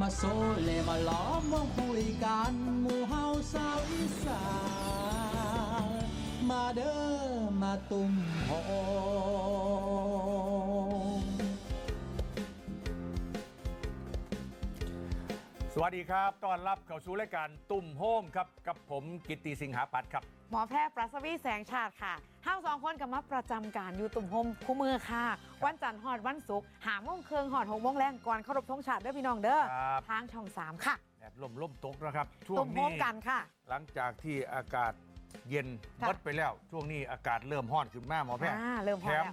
มาโซเลมาล้อมวงคุยกันหมู่เฮาสาวอีสานมาเด้อมาตุ่มโฮมสวัสดีครับ ต้อนรับเข้าสู่รายการตุ่มโฮมครับ กับผมกิตติสิงหาปัตย์ครับ มอแพทย์ปรัสวีแสงชาติค่ะเฮาสองคนกับมาประจำการอยู่ตุ่มโฮมคู่มือค่ะ วันจันทร์หอดวันศุกร์หาโมงเคืองหอดหกโมงแรงก่อนเคารพธงชาติเด้อพี่น้องเด้อครับทางช่องสามค่ะแดดลมลมตกนะครับ ช่วตุ่งมโฮนี้มกันค่ะ หลังจากที่อากาศเย็นค่ะเบิดไปแล้ว ช่วงนี้อากาศเริ่มร้อนขึ้นมาหมอแพทย์อ่าเริ่มพแถอมแล้ว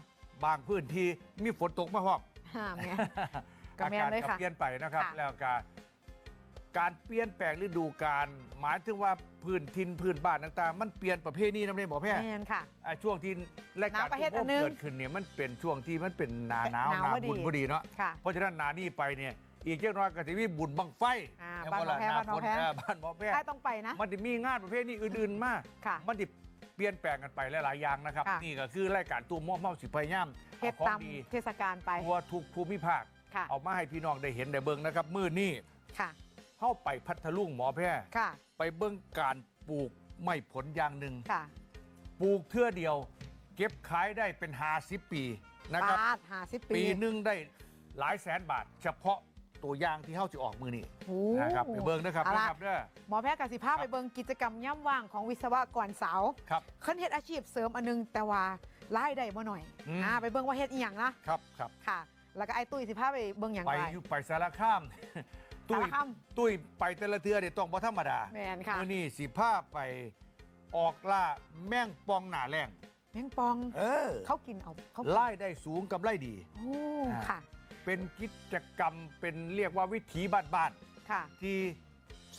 บางพื้นที่มีฝนตกมาพร้อมห้ามไงก็อาแม่นกาศเลยก็ค่ะเปลี่ยนไปนะครับค่ะแล้วก็ การเปลี่ยนแปลงฤดูกาลหมายถึงว่าพื้นทินพื้นบ้านต่างๆ มันเปลี่ยนประเภทนี้นะหมอแพทย์แมนค่ะอ่าช่วงที่รายการหนาวประเทศตุ่มโฮมอันหนึ่งเกิดขึ้นเนี่ยมันเป็นช่วงที่มันเป็นหนาหนาวหนาวหนาพอดีบุญพอดีเนาะค่ะเพราะฉะนั้นหนานี่ไปเนี่ยอีกเจ้าน้อยก็จะมีบุญบังไฟอ่าแม่บ้านหมอแพทย์ล่ะบ้านหมอแพทย์เบ้านหมอแพทใช่ย์ต้องไปนะมันจะมีงานประเภทนี้อื่นๆมากค่ะมันจะเปลี่ยนแปลงกันไปหลายๆอย่างนะครับค่ะนี่ก็คือรายการตู้ม่อมเมาสิพยายามเฮ็ดเอาของตามดีเทศกาลไปทั่วทุกภูมิภาคค่ะเอามาให้พี่น้องได้เห็นได้เบิ่งนะครับ มื้อนี้ค่ะ เข้าไปพัทลุงหมอแพทย์ค่ะ ไปเบิ่งการปลูกไม่ผลอย่างหนึ่งค่ะ ปลูกเทื่อเดียว เก็บขายได้เป็น50ปีนะครับบาทหาสิบปีปีหนึ่งได้หลายแสนบาท เฉพาะตัวอย่างที่เข้าจะออกมือนี่โอ้นะครับไปเบิ้งนะครับเอานะล่ะครับเด้อ หมอแพทย์กสิภาพไปเบิงกิจกรรมย่ำว่างของวิศวกรสาวครับขึ้นเฮ็ดอาชีพเสริมอันนึงแต่ว่ารายได้บ่หน่อยอืม อ่าไปเบิ่งว่าเฮ็ดอีหยังนะครับครับ ค่ะ แล้วก็ไอ้ตุ้ยสิพาไปเบิ่งหยังไปไรอยู่ไปสารข้าม ตุ้ยสารคามตุ้ยไปแต่ละเทือเนี่ยต้องบ่ธรรมดาแมนค่ะ มื้อนี่สิพาไปออกล่าแม่งปองหนาแรงแมงปอง เออเขากินเอาเขาไล่ได้สูงกับไล่ดี โอ้อ่าค่ะเป็นกิจกรรมเป็นเรียกว่าวิถีบ้านค่ะๆที่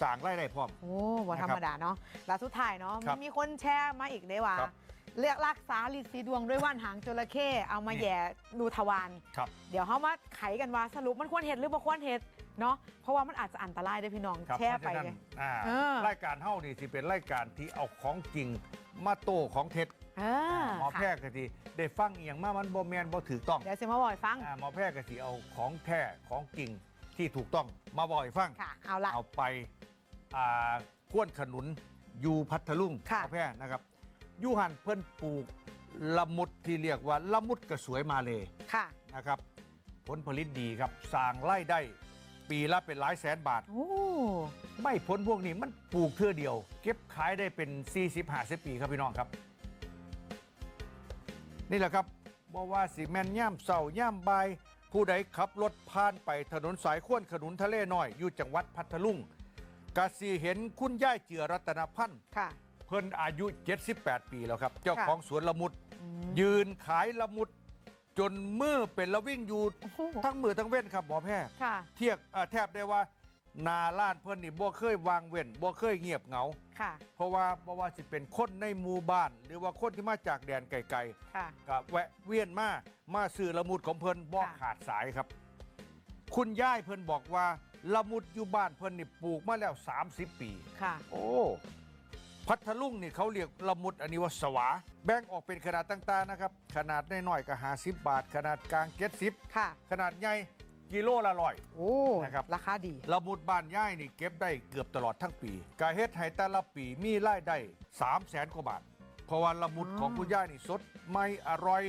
สร้างไล่ได้พร้อม โอ้บ่ธรรมดาเนาะแล้วสุดท้ายเนาะครับมีคนแชร์มาอีกเด้ว่า ครับ เลือกรักษาลินสีดวงด้วยว่านหางจระเข้เอามานี่แหย่ดูทวารครับ เดี๋ยวเขามาไขกันว่าสรุปมันควรเห็ดหรือบ่ควรเห็ด เนาะเพราะว่ามันอาจจะอันตรายเด้อพี่น้องครับแชร์ไปเพราะฉะเลนั้นยอ่าเออ รายการเฮ้านี่สิเป็นรายการที่เอาของจริงมาโต้ของเท็จเออหมอแพค่ะทย์ก็สิได้ฟังอหย่างมามันบ่แมนบ่ถูกต้องเดี๋ยวสิมาบ่อยฟังอ่าหมอแพทย์ก็สิเอาของแท้ของจริงที่ถูกต้องมาบ่อยฟัง ค่ะ เอาละ เอาไปอ่าก้วนขนุนอยู่พัทลุงหค่ะมอแพทย์นะครับอยูหันเพิ่นปลูกละมุดที่เรียกว่าละมุดกระสวยมาเลยค่ะ นะครับ ผลผลิตดีครับสร้างไร่ได้ ปีละเป็นหลายแสนบาท โอ้ ไม่ผลพวกนี้มันปลูกเทื่อเดียว เก็บขายได้เป็น 40 50 ปีครับพี่น้องครับ นี่แหละครับบอกว่าสิแมนย่ำเสาย่ำบาย ผู้ใดขับรถผ่านไปถนนสายข้วนขนุนทะเลน้อย อยู่จังหวัดพัทลุงกะสีเห็นคุณย่ายเจือรัตนพันธ์ค่ะ เพิ่นอายุ 78 ปีแล้วครับ เจ้าค่ะ ของสวนละมุด อืมยืนขายละมุด จนมือเป็นละวิ่งอยู่โอ้โหทั้งมือทั้งเว้นครับหมอแพทย์ค่ะ เทียบเอ่อแทบได้ว่านาล้านเพิ่นนี่บ่เคยวางเว้นบ่เคยเงียบเหงา ค่ะ เพราะว่าบ่ว่าสิเป็นคนในหมู่บ้าน หรือว่าคนที่มาจากแดนไกลค่ะ ๆก็แวะเวียนมามาซื้อละมุดของเพิ่นบ่ค่ะ ขาดสายครับ คุณย่ายเพิ่นบอกว่าละมุดอยู่บ้านเพิ่นนี่ปลูกมาแล้ว 30 ปี ค่ะ โอ้ พัทลุงนี่เขาเรียกละมุดอันนี้ว่าสวา แบ่งออกเป็นขนาดต่างๆนะครับ ขนาดน้อยๆก็50บาท ขนาดกลาง70ค่ะ ขนาดใหญ่กิโลละร้อย โอ้นะครับ ราคาดี ละมุดบ้านย่ายนี่เก็บได้เกือบตลอดทั้งปีกาเฮ็ดให้แต่ละปีมีรายได้3 0 0แสนกว่าบาท เพราะว่าละมุดอ๋อของคุณย่ายนี่สดไม่อร่อย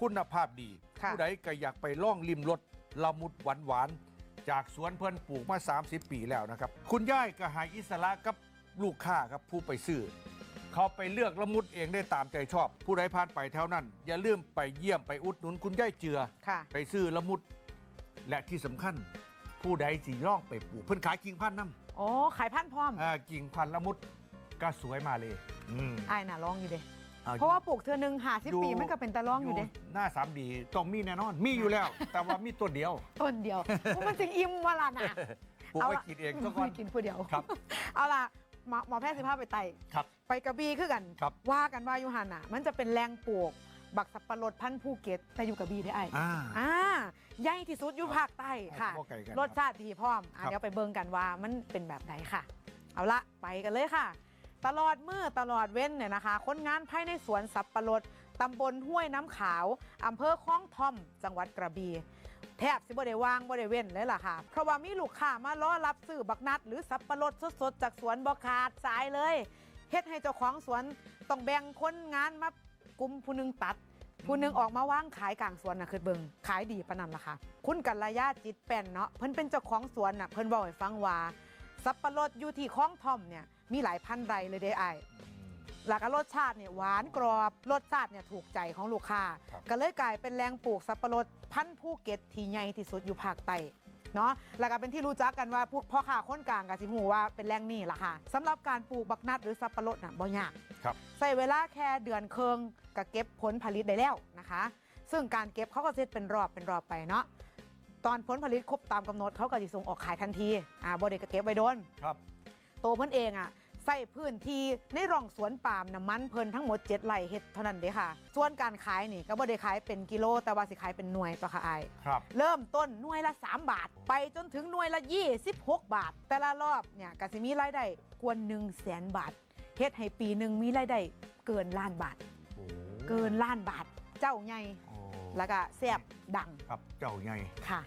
คุณภาพดี ค่ะ ผู้ใดก็อยากไปล่องริมรสละมุดหวานหวานๆจากสวนเพิ่นปลูกมา 30 ปีแล้วนะครับ คุณย่ายก็ใหายอิสระกับ ลูกค้าครับผู้ไปซื้อ เขาไปเลือกละมุดเองได้ตามใจชอบ ผู้ใดผ่านไปแถวนั้น อย่าลืมไปเยี่ยมไปอุดหนุนคุณย่ายเจือ ค่ะ ไปซื้อละมุด และที่สำคัญ ผู้ใดสิย่องไปปลูกเพิ่นขายกิ่งพันธุ์น้โอ้ขายพันธุ์พร้อมำอ่ากิ่งพันธุ์ละมุดก็สวยมาเลย อืมไอ้ายน่ะลองอยู่เด้อ่เพราะว่าปลูกเธอหนึ่งหาสิบอยู่ ปีมันก็เป็นตะลองอยู่เด้หน้าสามดีต้องมีแน่นอน มีอยู่แล้ว แต่ว่ามีตัวเดียวต้นเดียว มันจึงอิ่มวะล่ะน่ะ ปลูกเอาไว้ล่ะกินเองสักวันกินผู้เดียว ครับ เอาล่ะ หมอหมอแพทย์สิภาพไปไต่ครับไปกระบี่คือกัน ครับ ว่ากันว่าอยู่หันอะ มันจะเป็นแรงปลูก บักสับปะรดพันธุ์ภูเก็ตแต่อยู่กระบี่ได้ไอ้อ่า อ่าใหญ่ที่สุดอยู่ภาคใต้ค่ะบ่ไกลกันรสชาติดีพร้อมอะครับ เดี๋ยวไปเบิ่งกันว่ามันเป็นแบบไหนค่ะ เอาละไปกันเลยค่ะ ตลอดมือตลอดเว้นเนี่ยนะคะ คนงานภายในสวนสับปะรดตำบลห้วยน้ำขาวอำเภอคลองท่อม จังหวัดกระบี่แถ ทบสิบ่ได้วางบ่ได้เว้นเลยล่ะค่ะ เพราะว่ามีลูกค้ามารอรับซื้อบักนัด หรือสับปะรดสดๆ จากสวนบ่ขาดสายเลยเฮ็ดให้เจ้าของสวนต้องแบ่งคนงานมากลุ่มผู้หนึงตัด ผู้หนึงออกมาวางขายกลางสวนน่ะคือเบิงขายดีปานนั้นล่ะค่ะ คุณกัลยาจิตแป้นเนาะเพิ่นเป็นเจ้าของสวนน่ะเพิ่นบอกให้ฟังว่าสับปะรดอยู่ที่คลองทอมเนี่ยมีหลายพันไรเลยเด้อ้าย แล้วก็รสชาติเนี่ยหวานกรอบรสชาติเนี่ยถูกใจของลูกค้า ครับ ก็เลยกลายเป็นแรงปลูกสับปะรดพันธุ์ภูเก็ตที่ใหญ่ที่สุดอยู่ภาคใต้เนาะแล้วก็เป็นที่รู้จักกันว่าพวกพ่อค้าคนกลางกับสิหูว่าเป็นแรงนี่ล่ะค่ะสำหรับการปลูกบักนัดหรือสับปะรดน่ะบ่ยาก ครับใส่เวลาแค่เดือนเคืองก็เก็บผลผลิตได้แล้วนะคะ ซึ่งการเก็บเขาก็เซตเป็นรอบเป็นรอบไปเนาะตอนผลผลิตครบตามกำหนดเขาก็จะส่งออกขายทันทีอ่าบริก็เก็บไว้โดน ครับ ตัวเพิ่นเองอะ ใส่พื้นที่ในร่องสวนปาล์มน้ำมันเพิ่นทั้งหมด7ไร่เฮ็ดเท่านั้นเด้ค่ะ ส่วนการขายนี่ก็บ่ได้ขายเป็นกิโล แต่ว่าสิขายเป็นหน่วยต่อค่ะอายครับ เริ่มต้นหน่วยละ 3 บาท ไปจนถึงหน่วยละ 26 บาท แต่ละรอบเนี่ยก็สิมีรายได้กว่า1 0 0 0 0แสนบาทเฮ็ดให้ปีหนึ่งมีรายได้เกินล้านบาทโอ้เกินล้านบาท เจ้าใหญ่โอ้แล้วก็แซ่บดังครับเจ้าใหญ่ค่ะ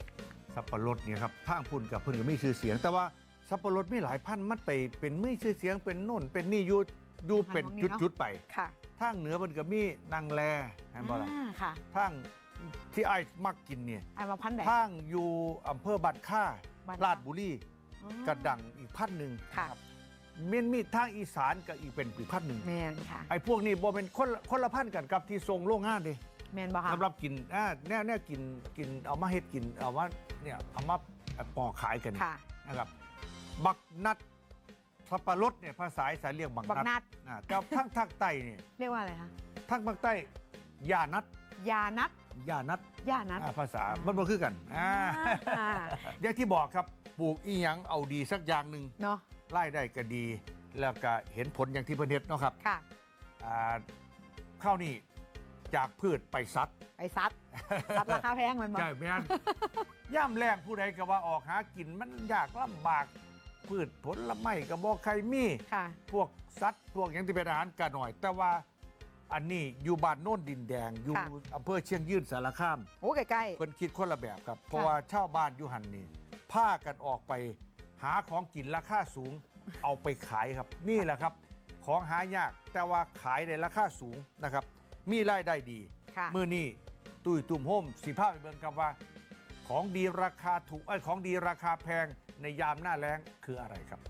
สับปะรดเนี่ยครับทางพุ่นกับเพิ่นก็มีชื่อเสียง แต่ว่า สับปะรดมีหลายพันธุ์มันไปเป็นมีชื่อเสียงเป็นโน่น เป็นนี่อยู่อยู่เป็นพันธุ์ของนี่เนาะจุดๆไปค่ะทางเหนือเพิ่นก็มีนางแลเห็นบ่ล่ะอ่าค่ะทางที่ไอ้ายมักกินเนี่ยอายมาพันไหน ทางอยู่อำเภอบัดค่าบัดค่า ลาดบุรีอ๋อกระดังอีกพันหนึ่งค่ะรับมีมีทางอีสานก็อีกเป็นอีกพันหนึ่งแมนค่ะ ไอ้พวกนี้บ่เป็นคนละคนละพันกันกับที่ทรงโรงงานเดิแมนบ่ค่ะ สำหรับกินอ่าแน่แน่กินกินเอามาเฮ็ดกินเอามาเนี่ยเอามาปอกขายกันค่ะ นะครับ บักนัดสับปะรดเนี่ยภาษาอีสานเรียกบักบักนัดนัดอ่าแต่ทางภาคใต้เนี่ยเรียกว่าอะไรคะทางภาคใต้ยานัดยานัดยานัดยานัดอ่าภาษามันบ่คือกันอ่าอ่าอย่างที่บอกครับปลูกอีหยังเอาดีสักอย่างหนึ่งเนาะไล่ได้ก็ดี แล้วก็เห็นผลอย่างที่เพิ่นเฮ็ดเนาะครับค่ะ อ่าข้าวนี่จากพืชไปซัดไอ้ซัดซัดราคาแพงมันบ่ใช่แม่นย่ำแรงผู้ใดก็ว่าออกหากินมันยากลำบาก พืชผลไม้ก็บ่ใครมีค่ะ พวกสัตว์พวกอย่างที่เป็นอาหารก็หน่อย แต่ว่าอันนี้อยู่บ้านโน่นดินแดง อยู่ค่ะ อำเภอเชียงยืนสารคาม โอ้ใกล้ เพิ่นคิดคนละแบบครับ เพราะว่าชาวบ้านอยุหันนี่พากันออกไปหาของกินราคาสูง เอาไปขายครับ นี่แหละครับ ของหายากแต่ว่าขายในราคาสูงนะครับ มีรายได้ดี ๆ ค่ะ มือนี้ตุ้ยตุ่มโฮมสีภาพไปเบิ่งครับว่า ของดีราคาถูกไอ้ของดีราคาแพงในยามหน้าแล้งคืออะไรครับ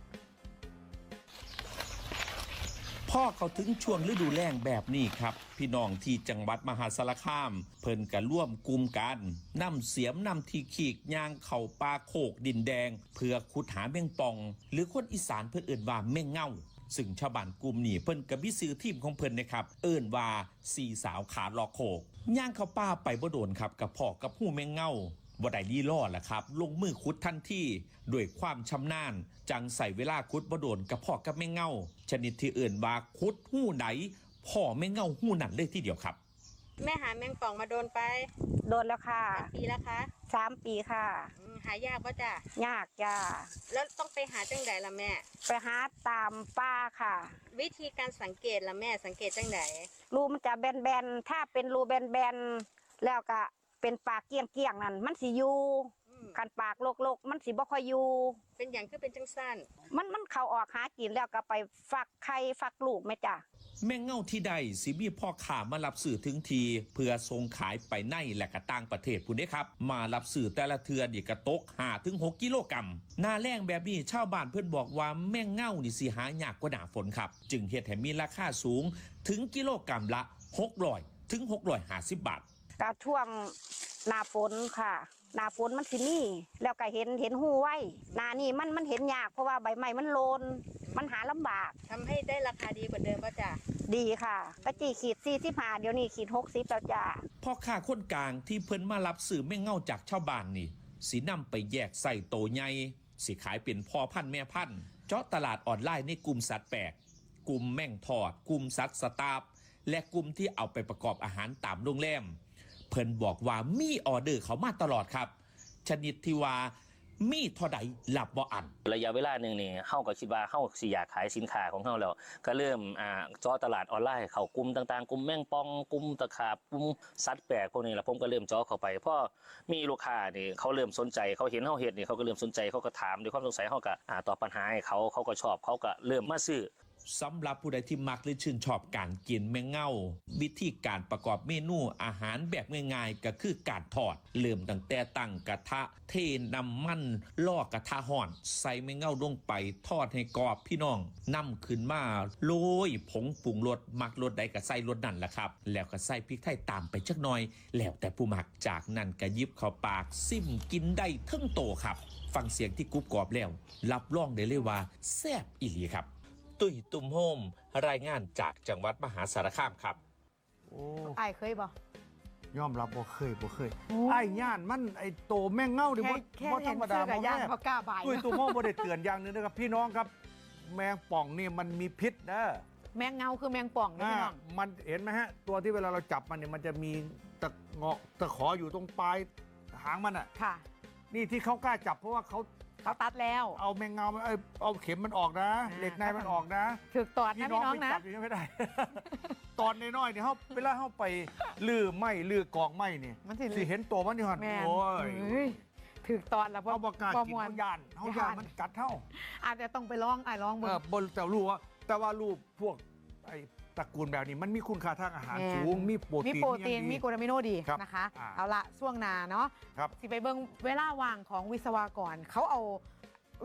พ่อเขาถึงช่วงฤดูแล้งแบบนี้ครับ พี่น้องที่จังหวัดมหาสารคาม เพิ่นกันร่วมกลุ่มกันนำเสียมนำที่ขีกยางเข่าปลาโคกดินแดง เพื่อขุดหาแมงป่อง หรือคนอีสานเพิ่นเอิ่นว่าแมงเง่าซึ่งชาวบ้านกลุ่มนี้เพิ่นกับวิซื้อทีมของเพิ่นนะครับ เอิ่นว่าสี่สาวขาลอกโคกย่างเข้าป่าไปบ่โดนครับกับพ่อกับหู้แมงเง่า บ่ได้ลีล่อแหละครับ ลงมือขุดทันทีด้วยความชำนาญ จังใส่เวลาขุดบ่โดนกับพ่อกับแม่เง่าชนิดที่อื่นว่าขุดหู้ไหนพ่อแม่เง่าหู้นั่นเลยทีเดียวครับ แม่หาแมงป่องมาโดนไป โดนแล้วค่ะกี่ปีแล้วคะสามปีค่ะอืมหายากป่ะจ้ะยากจ้าแล้วต้องไปหาจังไดล่ะแม่ ไปหาตามป้าค่ะ วิธีการสังเกตล่ะแม่สังเกตจังไดรูมันจะแบนๆถ้าเป็นรูแบนๆแล้วก็ เป็นปากเกี้ยงเกี้ยงๆนั่นมันสิอยู่อืมคันปากโลกๆมันสิบ่ค่อยอยู่ เป็นอย่างคือเป็นจังสั้นมันมันเข้าออกหากินแล้วก็ไปฟักไข่ฟักลูกไหมจ้ะแม่เง่าที่ใดสิมีพ่อข่ามารับสื่อถึงที เพื่อส่งขายไปในและก็ต่างประเทศพุ่นเด้ครับ มารับสื่อแต่ละเทือนี่กระตก5ถึง 6 กิโลกรัมหน้าแรงแบบนี้ชาวบ้านเพื่อนบอกว่าแม่เง่านี่สิหายากกว่าหน้าฝนครับ จึงเฮ็ดให้มีราคาสูงถึงกิโลกรัมละ600ถึง650 บาท ก็ช่วงหน้าฝนค่ะหน้าฝนมันสิมีแล้วก็เห็นเห็นหูไว้หน้านี่มันมันเห็นยากเพราะว่าใบไม้มันโลน มันหาลำบากทำให้ได้ราคาดีกว่าเดิมป่ะจ้ะดีค่ะก็จีขีดสี่สิบห้าเดี๋ยวนี้ขีดหกสิบแล้วจ้าพ่อค้าคนกลางที่เพิ่นมารับสื่อแม่เง่าจากชาวบ้านนี่สีนำไปแยกใส่โตใหญ่สิขายเป็นพ่อพันธุ์แม่พันธุ์เจาะตลาดออนไลน์ในกลุ่มสัตว์แปลกกลุ่มแม่งทอด กลุ่มสัตว์สตาฟและกลุ่มที่เอาไปประกอบอาหารตามโรงแรม เพิ่นบอกว่ามีออเดอร์เขามาตลอดครับ ชนิดที่ว่ามีเท่าใดหลับบ่อัน ระยะเวลาหนึ่งนี่เฮาก็คิดว่าเฮาสิอยากขายสินค้าของเฮาแล้ว ก็เริ่มอ่าเจอตลาดออนไลน์เข้ากลุ่มต่างๆกลุ่มแมงป่องกลุ่มตะขาบกลุ่มสัตว์แปลกพวกนี้แล้วผมก็เริ่มเจอเข้าไปเพราะมีลูกค้านี่เขาเริ่มสนใจเขาเห็นเฮาเฮ็ดนี่เขาก็เริ่มสนใจเขาก็ถามด้วยความสงสัยเฮาก็อ่าตอบปัญหาให้เขาเขาก็ชอบเขาก็เริ่มมาซื้อ สำหรับผู้ใดที่มักหรือชื่นชอบการกินแมงเง่าวิธีการประกอบเมนูอาหารแบบง่ายๆ ก็คือการทอดเริ่มตั้งแต่ตั้งกระทะเทน้ำมันลอกกระทะห่อน ใส่แมงเง่าลงไปทอดให้กรอบพี่น้องนำขึ้นมาโรยผงปรุงรสมักรสใดก็ใส่รสนั่นแหละครับ แล้วก็ใส่พริกไทยตามไปจักหน่อย แล้วแต่ผู้มักจากนั้นก็ยิบเข้าปากซิมกินได้ทั้งโตครับ ฟังเสียงที่กรุบกรอบแล้ว รับรองได้เลยว่าแซ่บอีหลีครับ ตุ้ยตุ้มโฮมรายงานจากจังหวัดมหาสารคามครับ โอ้ไอ้ายเคยบ่ยอมรับบ่เคยบ่เคยโอ้ ไอ้ย่านมันไอ้โตแม่งเง่าดิแค่บ่แค่บ่ธเห็รนรมดาซื้อกับย่างแม่เขากล้าบายตุ้ยตุ้มโฮมบ่ได้เตือนอย่างหนึงนะครับ พี่น้องครับ แมงป่องนี่มันมีพิษนะแมงเงาคือแมงป่องนะอ่าพี่น้อง มันเห็นไหมฮะ ตัวที่เวลาเราจับมันเนี่ยมันจะมีตะเงาะตะขออยู่ตรงปลายหางมันอะ ค่ะ นี่ที่เขากล้าจับเพราะว่าเขา เขาตัดแล้วเอาแมงเงาเอ้ยเอาเข็มมันออกนะอ่าเหล็กในมันออกนะถึกตอดนะพี่น้องไปนะจับอย่างนี้ไม่ได้ ตอนน้อยๆเนี่ยเขาเวลาเขาไปลือไม้ลือกองไม้นี่มันสิสิเห็นตัวมันนี่หันแม่นโอ้ยเอ้ยถึกตอดแล้วเอาบอกกล้าบ่กินม่วนเขายานเขายานย้านมันกัดเท่าอาจจะต้องไปลองไอ้ายลองเอเบิ่งอบนแต่รู้ว่าแต่ว่ารูปพวกไอ้ ตระกูลแบบนี้มันมีคุณค่าทางอาหารแม่น สูง มีโปรมีตีนโปรตีน อย่างดี มีกลูตามิโนดีครับนะคะ อ่าเอาละช่วงหนาเนาะครับ สิไปเบิ่งเวลาว่างของวิศวกร เขาเอา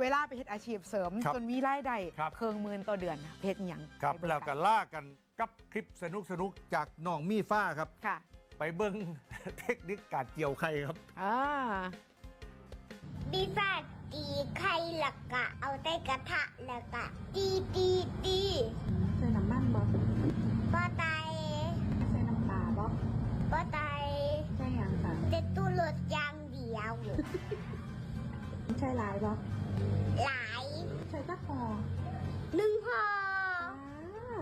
เวลาไปเฮ็ดอาชีพเสริม ครับจนมีรายได้ครับ เคิงหมื่นต่อเดือนนะเพชรหยังครับไปเงแล้วก็ล่ากันกับคลิปสนุกสนุกๆจากน้องมีฟ้าครับ ค่ะไปเบิ้ง เทคนิคการเกี่ยวไข่ครับ อ่าปีศาจตีไข่หลักกะเอาใต้กระทะแล้วกะตีตีตีใส่น้ำมันบ่ ป้าไตายใส่น้ำปลาบ่ป้าไตายใส่หยังค่ะเด็ดตู้รถยางเดียวใส่หลายบ่หลายใส่จักพอหนึ่งพออ้าว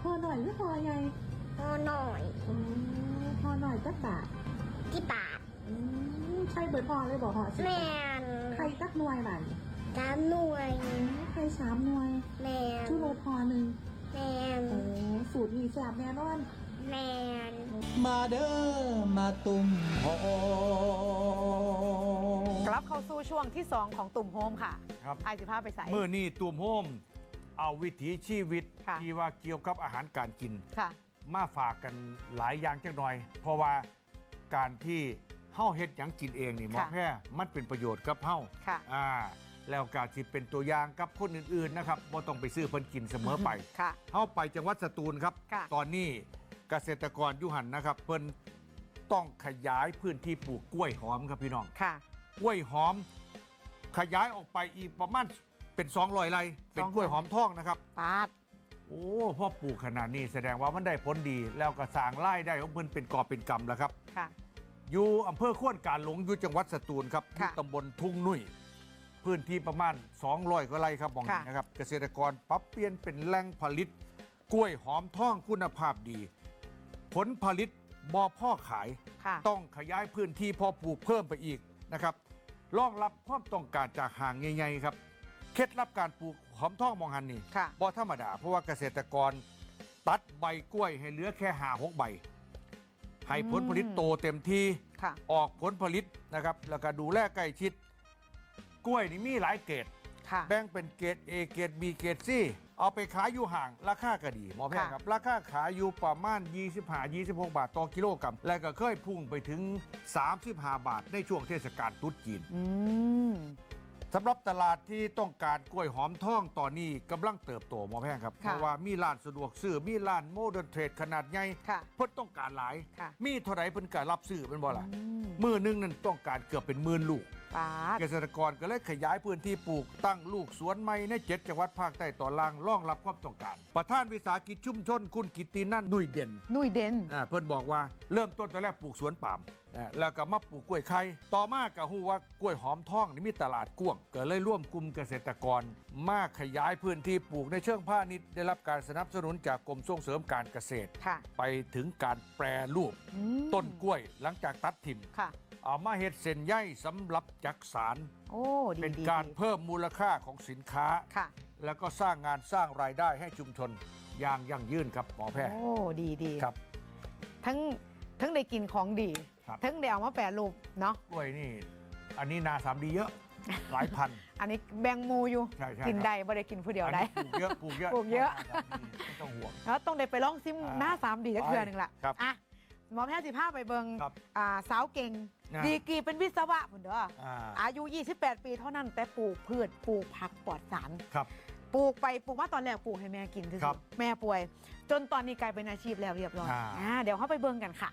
พอหน่อยหรือพอใหญ่พอหน่อยอืมพอหน่อยจักบาทที่ปากอืมใช่เบิดพอเลยบ่พอสิแมนไข่จักหน่วยบัดสามหน่วยอืมไข่สามหน่วยแมนชูโรพอหนึ่ง แมนโอ้สูตรนี้แซ่บแน่นอนแมนมาเด้อมาตุ่มโฮกลับเข้าสู่ช่วงที่ 2 ของตุ่มโฮมค่ะครับไอจิพาไปใส่เมื่อนี่ตูมโฮมเอาวิถีชีวิตค่ะที่ว่าเกี่ยวกับอาหารการกินค่ะมาฝากกันหลายอย่างจังหน่อย เพราะว่าการที่เฮาเฮ็ดหยังกินเองนี่หมอค่ะแพทย์มันเป็นประโยชน์กับเฮาค่ะอ่า แล้วการสิเป็นตัวอย่างกับคนอื่นๆนะครับบ่ต้องไปซื้อเพิ่นกินเสมอไปค่ะเฮาไปจังหวัดสตูลครับ ค่ะ ตอนนี้เกษตรกรยุหันนะครับ เพิ่นต้องขยายพื้นที่ปลูกกล้วยหอมครับพี่น้อง ค่ะ กล้วยหอม ขยายออกไปอีกประมาณเป็น200ไร่เป็นกล้วยหอมทองนะครับ ปาด โอ้พ่อปลูกขนาดนี้แสดงว่ามันได้ผลดี แล้วก็สร้างรายได้ของเพิ่นเป็นกอบเป็นกำแล้วครับ ค่ะ อยู่อำเภอขวนการหลงอยู่จังหวัดสตูลครับอค่ะยู่ตำบลทุ่งนุ่ย พื้นที่ประมาณ 200กว่าไร่ครับมองค่ะนี้นะครับ เกษตรกรปรับเปลี่ยนเป็นแหล่งผลิต กล้วยหอมทองคุณภาพดี ผลผลิตบ่อพ่อขาย ค่ะ ต้องขยายพื้นที่เพอปลูกเพิ่มไปอีกนะครับรองรับความต้องการจากห่างใหญ่ๆครับ เคล็ดลับการปลูกหอมทองมองหันนี่ค่ะ บ่ธรรมดา เพราะว่าเกษตรกรตัดใบกล้วยให้เหลือแค่หาหกใบ ให้ผลผลิตโตเต็มที่ ค่ะ ออกผลผลิตนะครับ แล้วก็ดูแลใกล้ชิด กล้วยนี่มีหลายเกรดค่ะ แบ่งเป็นเกรด A เกรด B เกรด C เอาไปขายอยู่ห่าง ราคาก็ดีหมอแพทย์ค่ะ ครับ ราคาขายอยู่ประมาณ 25-26 บาทต่อกิโลกรัม และก็เคยพุ่งไปถึง 35 บาทในช่วงเทศกาลตรุษจีน อืม สำหรับตลาดที่ต้องการกล้วยหอมทองตอนนี้กำลังเติบโตหมอแพทย์ครับเพค่ะราะว่ามีร้านสะดวกซื้อมีร้านโมเดิร์นเทรดขนาดใหญ่ค่ะเพิ่นต้องการหลาย ค่ะ มีเท่าไหร่เพิ่นก็รับซื้อเป็นบ่ล่ะอืม มือหนึงนั่นต้องการเกือบเป็นหมื่นลูก ปาด เกษตรกรก็เลยขยายพื้นที่ปลูกตั้งลูกสวนใหม่ในเจ็ดจังหวัดภาคใต้ตอนล่างรองรับความต้องการ ประธานวิสาหกิจชุมชนคุณกิตตินันท์นุยเด่น นุ่ยเด่น อ่าเพิ่นบอกว่าเริ่มต้นตอนแรกปลูกสวนปาล์มอ่าแล้วก็มาปลูกกล้วยไข่ต่อมาก็ฮู้ว่ากล้วยหอมทองนี่มีตลาดกว้างก็เลยร่วมกลุ่มเกษตรกร มาขยายพื้นที่ปลูกในเชิงพาณิชย์ได้รับการสนับสนุนจากกรมส่งเสริมการเกษตร ค่ะไปถึงการแปรรูปอืมต้นกล้วยหลังจากตัดถิ่ม ค่ะ เอามาเฮ็ดเส้นใยสำหรับจักสาร โอ้ดีเป็นดีการดี เพิ่มมูลค่าของสินค้า ค่ะ แล้วก็สร้างงานสร้างรายได้ให้ชุมชนอย่างยั่งยืนครับหมอแพทย์โอ้ดีดีครับ ทั้งทั้งได้กินของดี ครับ ทั้งได้เอามาแปรรูปเนาะกล้วยนี่ อันนี้นาสามดีเยอะ หลายพัน อันนี้แบ่งหมูอยู่ ใช่ใช่กินครับได้บ่ได้กินผู้เดียวอันได้นี้ปลูกเยอะปลูกเยอะ ปลูกเยอะนาสามดีไม่ต้องห่วง แล้วต้องได้ไปลองซิมอ่าหน้าสามดีจักเทื่อหนึงล่ะครับ อะ หมอแพทย์สิพาไปเบิงครับอ่าสาวเก่ง อ่า ดีกรีเป็นวิศวะพุ่นเด้ออ่าอายุ 28 ปีเท่านั้นแต่ปลูกพืชปลูกผักปลอดสาร ครับ ปลูกไปปลูกมาตอนแรกปลูกให้แม่กินคือครับแม่ป่วย จนตอนนี้กลายเป็นอาชีพแล้วเรียบร้อยอ่า อ่าเดี๋ยวเข้าไปเบิ่งกันค่ะ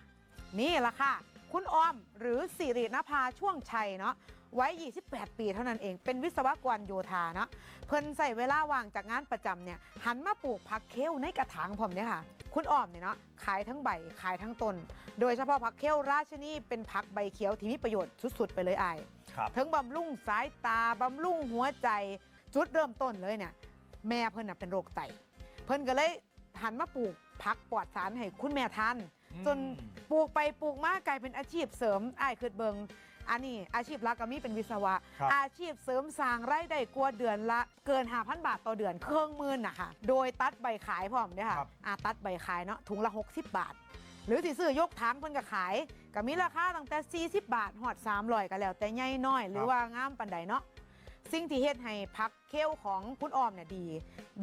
นี่ละค่ะ คุณออมหรือสิรินภาช่วงชัยเนาะ ไว้ 28 ปีเท่านั้นเอง เป็นวิศวกรโยธาเนาะเพิ่นใส่เวลาว่างจากงานประจำเนี่ยหันมาปลูกผักเคลในกระถางผมเนี่ยค่ะ คุณออมเนี่ยเนาะขายทั้งใบขายทั้งต้น โดยเฉพาะผักเคลราชนีเป็นผักใบเขียวที่มีประโยชน์สุดๆ ไปเลยอายครับทั้งบำรุงสายตาบำรุงหัวใจจุดเริ่มต้นเลยเนี่ยแม่เพิ่นน่ะเป็นโรคไตเพิ่นก็เลยหันมาปลูกผักปลอดสารให้คุณแม่ทานอืมจนปลูกไปปลูกมากลายเป็นอาชีพเสริมอ้ายคือเบิง อันนี้อาชีพหลักก็มีเป็นวิศวะ ครับ อาชีพเสริมสร้างรายได้กว่าเดือนละเกิน 5,000 บาทต่อเดือนเครื่องมือนะคะโดยตัดใบขายพร้อมเด้อค่ะครับ อาตัดใบขายเนาะถุงละ 60 บาท หรือสิซื้อยกถังเพิ่นก็ขายก็มีราคาตั้งแต่ 40 บาทหอด300ก็แล้วแต่ใหญ่น้อย หรือว่างามปานใดเนาะ สิ่งที่เฮ็ดให้พักเคลของคุณออมเนี่ยดี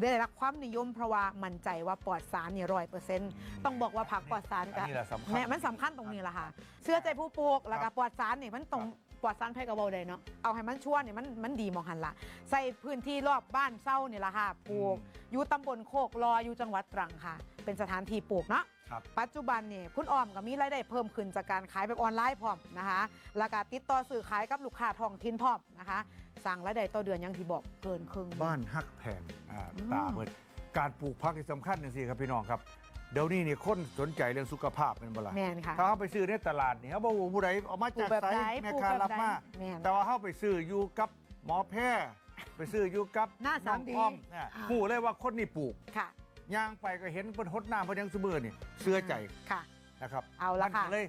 ได้รับความนิยมเพราะว่ามั่นใจว่าปลอดสารเนี่ยร้อยเปอร์เซ็นต์ต้องบอกว่าผักปลอดสารอันกันี้แหละสำคัญ แม่มันสำคัญตรงนี้แหละค่ะ เชื่อใจผู้ปลูกแล้วครัก็บปลอดสารเนี่ยมันตรงปลอดสารไพ่กระเบาได้เนาะเอาให้มันชั่วเนี่ยมันมันดีมองหันละใส่พื้นที่รอบบ้านเศร้านี่แหละค่ะปลูกอยู่ตำบลโคกลออยู่จังหวัดตรังค่ะ เป็นสถานที่ปลูกเนาะ ครับ ปัจจุบันเนี่ยคุณออมก็มีรายได้เพิ่มขึ้นจากการขายแบบออนไลน์พร้อมนะคะ แล้วก็ติดต่อสื่อขายกับลูกค้าท้องถิ่นพร้อมนะคะ สั่งรายได้ต่อเดือนอยังที่บอกเกินครึ่งบ้านฮักแพงอ่าอืมตาเปิดการปลูกผักที่สำคัญจริงๆครับพี่น้องครับ เดี๋ยวนี้นี่คนสนใจเรื่องสุขภาพเป็นเวลาแมนค่ะ ถ้าเขาไปซื้อในตลาดนี่เขาบอกว่าผู้ใดเอามาปลูจากกแบบไสไหนแม่ปลูกค้าแบบรับมาไหนแม่นแต่ว่าเขาไปซื้ออยู่กับหมอแพทย์ไปซื้ออยู่กับหน้าสามดีองอ้อมเนี่ยอ่า ผู้เลยว่าคนนี่ปลูกค่ะ ย่างไปก็เห็นเป็นหดน้ำเพนยังสมือนี่เสื้อใจค่ะ นะครับเอาละมันค่ะก็เลย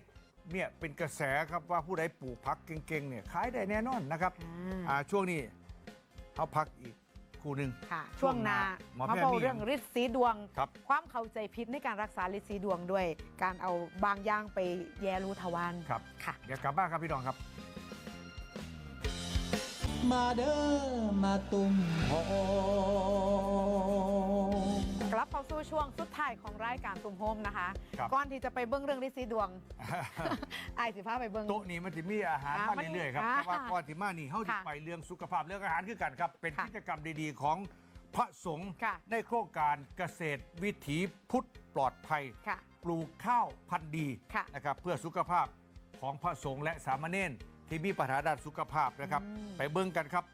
เนี่ยเป็นกระแสครับว่าผู้ใดปลูกผักเก่งๆเนี่ยขายได้แน่นอนนะครับอ่าอ่าช่วงนี้เขาพักอีกคู่หนึ่ง ค่ะ ช่วงหนาหมอมาแพทย์เบามีเรื่องฤทธิ์สีดวง ครับ ความเข้าใจผิดในการรักษาฤทธิ์สีดวงด้วย การเอาบางอย่างไปแย่รูทวารครับ ค่ะ เดี๋ยวกลับบ้านครับพี่น้องครับ มาเด้อมาตุ่มโฮ กลับเข้าสู่ช่วงสุดท้ายของรายการตุ่มโฮมนะคะ ครับก่อนที่จะไปเบิ้งเรื่องฤทธิ์สีดวง ไอ้ายสิพาไปเบิ้ง โต๊ะนี้มันจะมีอาหารอ่ามามันเรื่อยๆครับอ่าแต่ว่าก่อนที่มานี่เขาจะค่ะไปเรื่องสุขภาพเรื่องอาหารคือกันครับ เป็นค่ะกิจกรรมดีๆของพระสงฆ์ค่ะ ในโครงการเกษตรวิถีพุทธปลอดภัย ค่ะ ปลูกข้าวพันธุ์ดีค่ะนะครับเพื่อสุขภาพของพระสงฆ์และสามเณรที่มีปัญหาด้านสุขภาพนะครับ อืม ไปเบิ่งกันครับ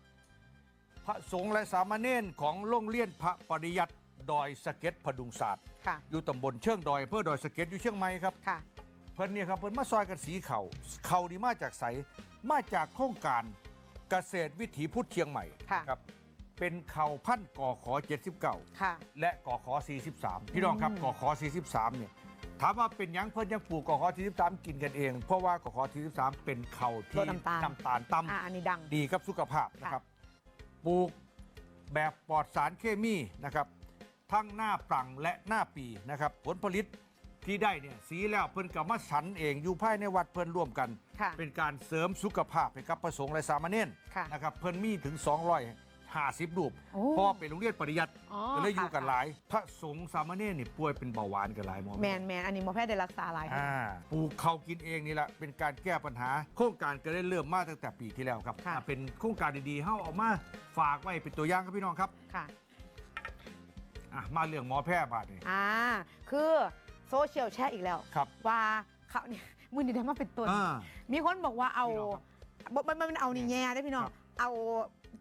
พระสงฆ์และสามเณรของโรงเรียนพระปริยัติ ดอยสะเก็ดพดุงศาสตร์ค่ะ อยู่ตำบลเชิงดอยอำเพื่อดอยสะเก็ดอยู่เชียงใหม่ครับ ค่ะ เพิ่นเนี่ยครับเพิ่นมาซอยกันสีเขาเขานี่มาจากใสมาจากโครงการเกษตรวิถีพุทธเชียงใหม่ค่ะ ครับ เป็นเขาพันธุ์ก่อขอ 79 ค่ะ และกอขอ 43 พี่น้องครับอืมกอขอ 43 เนี่ยถามว่าเป็นหยังเพิ่นยังปลูกกอขอ 43 กินกันเอง เพราะว่ากอขอ 43 เป็นเขาลที่ดน้ำตาล น้ำตาลต่อะอันนี้ดังำดีกับสุขภาพนะครับ ปลูกแบบปลอดสารเคมีนะครับ ทั้งหน้าปรังและหน้าปีนะครับผลผลิตที่ได้เนี่ยสีแล้วเพิ่นกับมาสันเองอยู่ภายในวัดเพิ่นร่วมกัน ค่ะเป็นการเสริมสุขภาพให้กับพระสงฆ์และสามเณรค่ะนะครับเพิ่นมีถึง 250รูปโอ้เพราะว่าเป็นโรงเรียนปริยัติอ๋อก็เลยอยู่กันค่ะ หลาย พระสงฆ์สามเณรนี่ป่วยเป็นเบาหวานกันหลายหมอ แมนแมนอันนี้หมอแพทย์ได้รักษาหลายอ่าปลูกเขากินเองนี่แหละเป็นการแก้ปัญหา โครงการก็ได้เริ่มมาตั้งแต่ปีที่แล้วครับค่ะ อ่าเป็นโครงการดีๆเฮาเอามาฝากไว้เป็นตัวอย่างครับพี่น้องครับ ค่ะ อะมาเรื่องหมอแพทย์บาดนี่อ่าคือโซเชียลแชร์อีกแล้ว ครับ ว่าเขาเนี่ยมือนี่ได้มาเป็นต้นอ่ามีคนบอกว่าเอาพี่น้องครับบ่มันมันเอานี่แง่ได้พี่น้องครับ เอา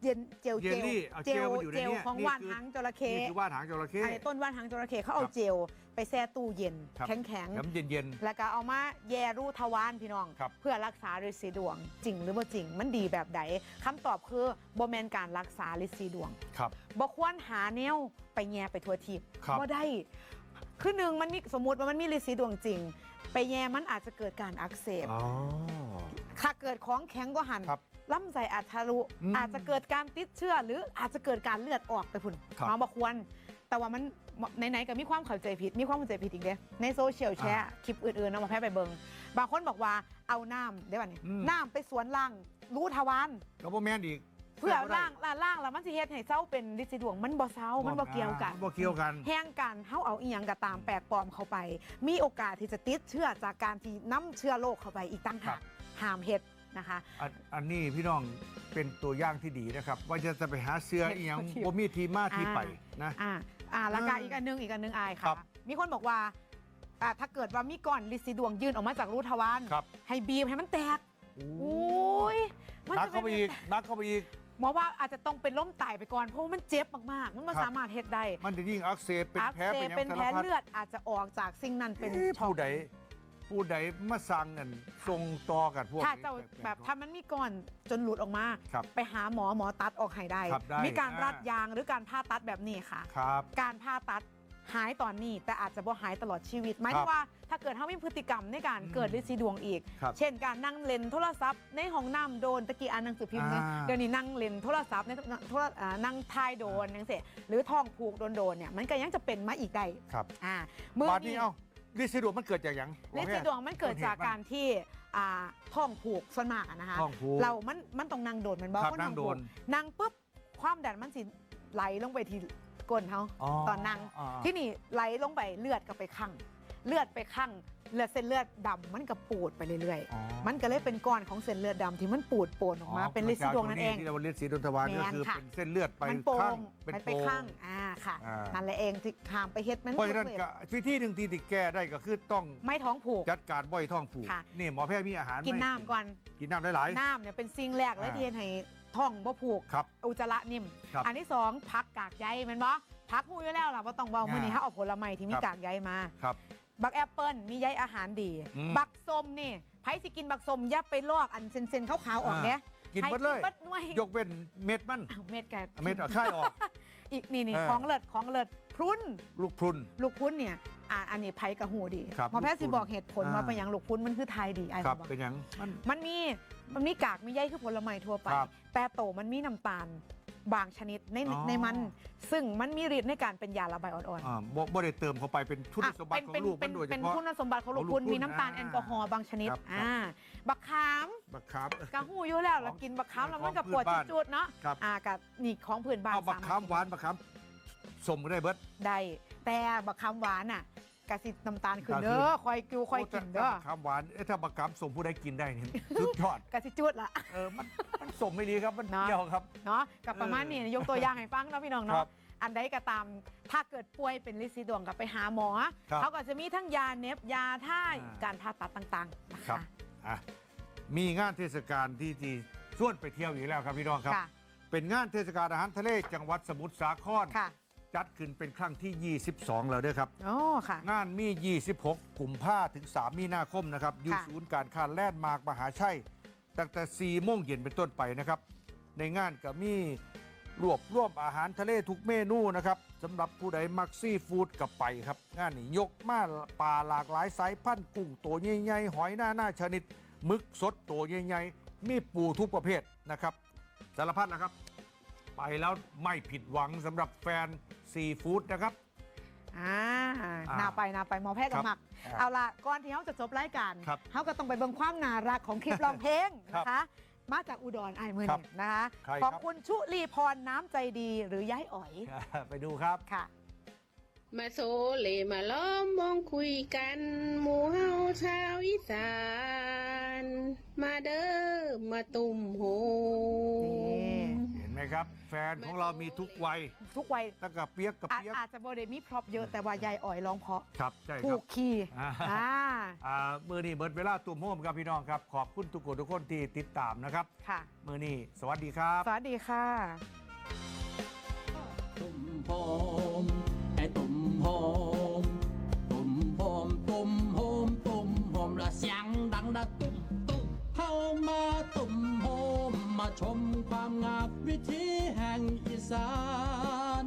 เย็นเจลเยลลี่เอาเจลมาอยู่ในเจลเนี่ยของนี่ว่านคือ หางจระเข้นี่คือว่านหางจระเข้อันนี้ต้นว่านหางจระเข้เขาเอาครับเจลไปแช่ตู้เย็น ครับ แข็งแข็งๆน้ำเย็นแล้วก็เอามาแย่รูทวารพี่น้อง ครับ เพื่อรักษาฤทธิ์สีดวง จริงหรือบ่จริงมันดีแบบใดคำตอบคือบ่แมนการรักษาฤทธิ์สีดวง ๆ ครับ บ่ควรหาแนวไปแย่ไปทั่วทิพย์ครับบ่ได้ คือหนึ่งมันมีสมมติว่ามันมีฤทธิ์สีดวงจริง ไปแย่มันอาจจะเกิดการอักเสบ อ๋อ ถ้าเกิดของแข็งก็หัน ครับ ลำไส้อาจทะลุอืมอาจจะเกิดการติดเชื้อหรืออาจจะเกิดการเลือดออกไปพุ่นครับ หมอบอกควร แต่ว่ามันไหนๆก็มีความเข้าใจผิด มีความเข้าใจผิดอีกเด้ในโซเชียลแชร์คลิปอื่นๆนะมาแพ้ไปเบิงบางคนบอกว่าเอาน้ำได้ป่ะเนี่ยอืม น้ำไปสวนล่างรู้ทวาร ก็บ่แม่นอีกเพื่อล่างล่างล่างแล้วมันสิเฮ็ดให้เศร้าเป็นลิซิดวงมันบ่เศร้ามันบ่เกี่ยวกันบ่เกี่ยวกัน แห้งกันเฮาเอาอีหยังก็ตามแปลกปลอมเข้าไป มีโอกาสที่จะติดเชื้อจากการที่น้ำเชื้อโรคเข้าไปอีกตั้งครัหาบกห้ามเฮ็ด นะคะ อันอันนี้พี่น้องเป็นตัวอย่างที่ดีนะครับ ว่าจะจะไปหาเสื้ออีหยังเห็นบ่มีที่มาที่ไปนะ อ่าอ่าแล้วก็อ่าอีกอันหนึงอีกอันหนึงอายครัค่ะ บมีคนบอกว่าอ่า ถ้าเกิดว่ามีก้อนลิซิดวงยื่นออกมาจากรูทวารครับ ให้บีบให้มันแตกโอ้โอ้ยมันนักจะเข้าไปอีกนักเข้าไปอีก หมอว่าอาจจะต้องเป็นล้มไตายไปก่อนเพราะว่ามันเจ็บมากๆ มันไม่ครับ สามารถเฮ็ดได้มันจะยิ่งอักเสบเป็นอักแผลเสเป็นบหยังเป็นสาแผรลพัดเลือดอาจจะออกจากสิ่งนั้นเป็น เอ๊ะช็อกผู้ใด ผู้ใดมาสั่งกันส่งต่อกันพวกถ้านี้เจ้าปลกๆ แบบถ้ามันมีก้อนจนหลุดออกมา ครับไปหาหมอหมอตัดออกให้ได้ ครับได้มีการรัดอ่ายยางหรือการผ่าตัดแบบนี้ค่ะ ครับ การผ่าตัดหายตอนนี้ แต่อาจจะบ่หายตลอดชีวิตหมายครัถึบงว่าถ้าเกิดเขามีพฤติกรรมในการอืมเกิดลินซีดวงอีก ครับเช่นการนั่งเล่นโทรศัพท์ในห้องน้ำโดนตะกี้อ่านหนังสือพิมพ์เนี่ยอ่าเดี๋ยวนี้นั่งเล่นโทรศัพท์ในโทรอ่านั่งทายโดนนังเสหรือท้องผูกโดนโดนๆเนี่ยมันก็ยังจะเป็นมาอีกได้ครับ อ่ามือบาดนี้ เอ้า ลิซิดวงมันเกิดจากหยังลินซีดวงมันเกิดจากการที่อ่าท้องผูกส่วนมากอะนะคะท้องผูก เรามันมันต้องนั่งโดนแมันบอกครับว่านั่งโดน นั่งปุ๊บความดันมันสิไหลลงไปที่ก้นเขา ตอนนั่งาที่นี่ไหลลงไปเลือดก็ไปคั่งเลือดไปคั่งเลือดเส้นเลือดดำมันก็ปูดไปเรื่อยอ๋อ ๆ มันก็เลยเป็นก้อนของเส้นเลือดดำที่มันปูดโปนออกมาเป็นลินซีดวงนั่นเอง ที่เราเรียกสีดวงทวารแม่นก็คือค่ะ เป็นเส้นเลือดไปมันโป่ข้างงเป็นมันไปโป่งข้างอ่า ค่ะอ่านั่ นั่นแหละเองที่ทามไปเฮ็ดมันเพราะฉะนั้นเลยก็วิธีหนึ่งที่ติแก้ได้ก็คือต้องไม่ท้องผูก จัดการบ่อยท้องผูกค่ะ นี่หมอแพทย์มีอาหารกินให้น้ำก่อน กินน้ำหลาย น้ำเนี่ยเป็นสิ่งแรกเลยอ่าที่เฮ็ดให้ท้องบ่ผูก ๆครับ อุจจาระนิ่ม ครับ อันที่สองพักกากใยแมันบ่พักหูอยู่แล้วล่ะว่าต้องเบาอ่ามื้อนี้ถ้าเอาผลไม้ที่มีครับกากใยมา ครับ บักแอปเปิลมีใยอาหารดี อืม บักส้มนี่ไผสิกินบักส้มอย่าไปลอกอันเซนๆขาวๆออกเนี่ยกินหมดเลยให้กินเบิดหน่วยยกเว้นเม็ดมัน อ้าวเม็ดแกเม็ดเอาค่ายออก อีกนี่นี่เออของเลิศของเลิศพรุนลูกพรุน ลูกพรุนเนี่ยอ่าอันนี้ไผกระหูดีครับหมอแพทย์สิลูกพรุนบอกเหตุผลว่าอ่าเป็นอย่างลูกพรุนมันคือไทยดีไอ้ครับบอกเป็นหยังมัน มันมีมันมีกากมีใยคือผลไม้ทั่วไป ครับ แต่โตมันมีน้ำตาล บางชนิดในอ๋อ ในมัน ซึ่งมันมีฤทธิ์ในการเป็นยาระบายอ่อนอ่าบ่บ่ได้เติมเข้าไปเป็นทุนอะสมบัติของเป็นลูกเป็มันนโดยเฉเป็นพาะ คุณสมบัติของลูกของลูกคุณคุณมีน้ำตาลอ่าแอลกอฮอล์บางชนิดครับ อ่าบักขามบักครับกะหูอยู่แล้วเราของกินบักขามแล้วมันของกับปวดพื้นบ้านจุดๆเนาะครับ อ่ากับนี่ของพื้นบ้านเอาบักสคามหวานบักคามสมก็ได้เบิด ได้ แต่บักขามหวานอะ กะสิน้ำตาลขึ้นน้ำตาลเด้ขึ้อนคอยกิวคอยกินเด้อโแต่บักคามหวานเอ๊ะถ้าบักคามสมผู้ใดกินได้นี่สุดยอดกะสิจุดละเออมันมันสมไม่ดีครับมันเนาะเกี่ยวครับเนาะกับประมาณนี้ยกตัวอย่างให้ฟังเนาะพี่น้องครัเนาะบอันใดก็ตามถ้าเกิดป่วยเป็นลินซีดวงกับไปหาหมอครับเขาก็จะมีทั้งยาเน็บยาท่ายอ่าการผ่าตัดต่างๆนะครัคะบอะมีงานเทศกาลที่ที่ส่วนไปเที่ยวอีกแล้วครับพี่น้องครับค่ะเป็นงานเทศกาลอาหารทะเลจังหวัดสมุทรสาครค่ะ จัดขึ้นเป็นครั้งที่ 22 แล้วเด้วยครับโอ้ค่ะ งานมี 26กุมภาถึง 3 มีนาคมนะครับอยู่ค่ะ ศูนย์การค้าแลนด์มาร์กมหาชัยตั้งแต่ 4 โมงเย็นเป็นต้นไปนะครับ ในงานก็มีรวบรวมอาหารทะเลทุกเมนูนะครับสำหรับผู้ใดมักซีฟู้ดกับไปครับ งานนี้ยกมาปลาหลากหลายสายพันธุ์กุ้งตัวใหญ่ๆหอยหน้าหน้าชนิดหมึกสดตัวใหญ่ๆมีปูทุกประเภทนะครับ สารพัดนะครับ ไปแล้วไม่ผิดหวังสำหรับแฟน ซีฟู้ดนะครับ อ่าอ่านาไปนาไปหมอแพทย์ครักับบหมักอ่าเอาละก่อนที่เขาจะจบรายการครับเขาก็ต้องไปเบิ่งความน่ารักของคลิปร้องเพลงครับนะคะ มาจากอุดรไอ้ายมือครับนี่นะคะ ใครครับ ขอบคุณชุลีพรน้ำใจดีหรือย้ายอ๋อยไปดูครับ ค่ะ มาโซเลมาล้อมวงคุยกันหมู่เฮาชาวอีสาน มาเด้อมาตุ่มโฮนี่มเห็ นไหมครับ แฟนของเรามีทุกวัยทุกวัยตั้งแต่เปียกกับอาจเปียก อาจจะโบเดมีพร็อพเยอะแต่ว่ายายอ๋อยร้องเพราะครับใช่คถูรับ กคีย์อ่า อ่า อ่ามือนี้เบิดเวลาตุ่มโฮมครับพี่น้องครับ ขอบคุณทุกคนทุกคนที่ติดตามนะครับ ค่ะ มือนี้สวัสดีครับ สวัสดีค่ะ ตุ่มโฮมไอ้ตุ่มโฮมตุ่มโฮมตุ่มโฮมตุ่มโฮมละเสียงดังระตุ่มตุ่มเข้ามาตุ่มโฮม มาชมความงามวิถีแห่งอีสาน